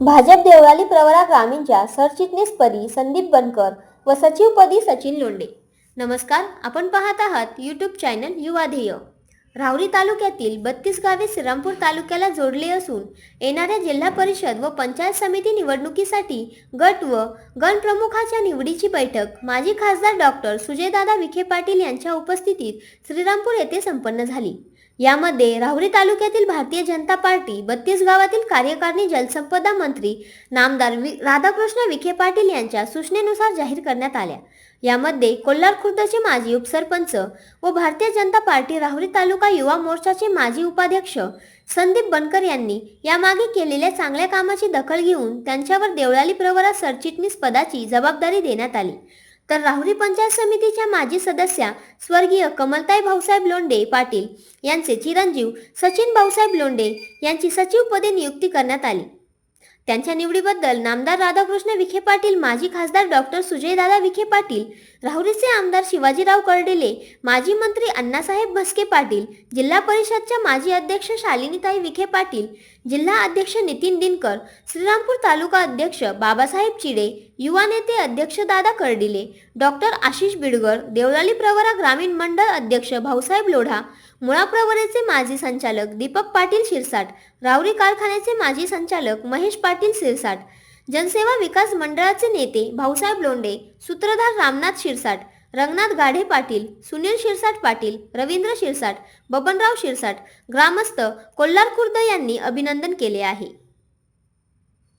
भाजप देवळाली प्रवरा ग्रामीणच्या सरचिटणीसपदी संदीप बनकर व सचिवपदी सचिन लोंडे नमस्कार आपण पाहत आहात यूट्यूब चॅनल युवा ध्येय. राहुरी तालुक्यातील बत्तीस गावे श्रीरामपूर तालुक्याला जोडले असून येणाऱ्या जिल्हा परिषद व पंचायत समिती निवडणुकीसाठी गट व गणप्रमुखाच्या निवडीची बैठक माजी खासदार डॉक्टर सुजयदादा विखे पाटील यांच्या उपस्थितीत श्रीरामपूर येथे संपन्न झाली. यामध्ये राहुरी तालुक्यातील भारतीय जनता पार्टी बत्तीस गावातील कार्यकारिणी जलसंपदा मंत्री नामदार वि राधाकृष्ण विखे पाटील यांच्या सूचनेनुसार जाहीर करण्यात आल्या. यामध्ये कोल्हार खुर्दचे माजी उपसरपंच व भारतीय जनता पार्टी राहुरी तालुका युवा मोर्चाचे माजी उपाध्यक्ष संदीप बनकर यांनी यामागे केलेल्या चांगल्या कामाची दखल घेऊन त्यांच्यावर देवळाली प्रवरा सरचिटणीस पदाची जबाबदारी देण्यात आली. तर राहुरी पंचायत समितीच्या माजी सदस्या स्वर्गीय कमलताई भाऊसाहेब लोंडे पाटील यांचे चिरंजीव सचिन भाऊसाहेब लोंडे यांची सचिवपदी नियुक्ती करण्यात आली. त्यांच्या निवडीबद्दल नामदार राधाकृष्ण विखे पाटील माजी खासदार डॉक्टर सुजयदादा विखे पाटील राहुरीचे आमदार शिवाजीराव कर्डिले माजी मंत्री अण्णासाहेब भस्के पाटील जिल्हा परिषदच्या माजी अध्यक्ष शालिनीताई विखे पाटील जिल्हा अध्यक्ष नितीन दिनकर श्रीरामपूर तालुका अध्यक्ष बाबासाहेब चिडे युवा नेते अध्यक्ष दादा कर्डिले डॉक्टर आशिष बिडगर देवलाली प्रवरा ग्रामीण मंडळ अध्यक्ष भाऊसाहेब लोढा मुळा प्रवरेचे माजी संचालक दीपक पाटील शिरसाट रावरी कारखान्याचे माजी संचालक महेश पाटील शिरसाट. जनसेवा विकास मंडळाचे नेते भाऊसाहेब लोंढे सूत्रधार रामनाथ शिरसाट रंगनाथ गाढे पाटील सुनील शिरसाट पाटील रवींद्र शिरसाट बबनराव शिरसाट ग्रामस्थ कोल्हार खुर्द यांनी अभिनंदन केले आहे.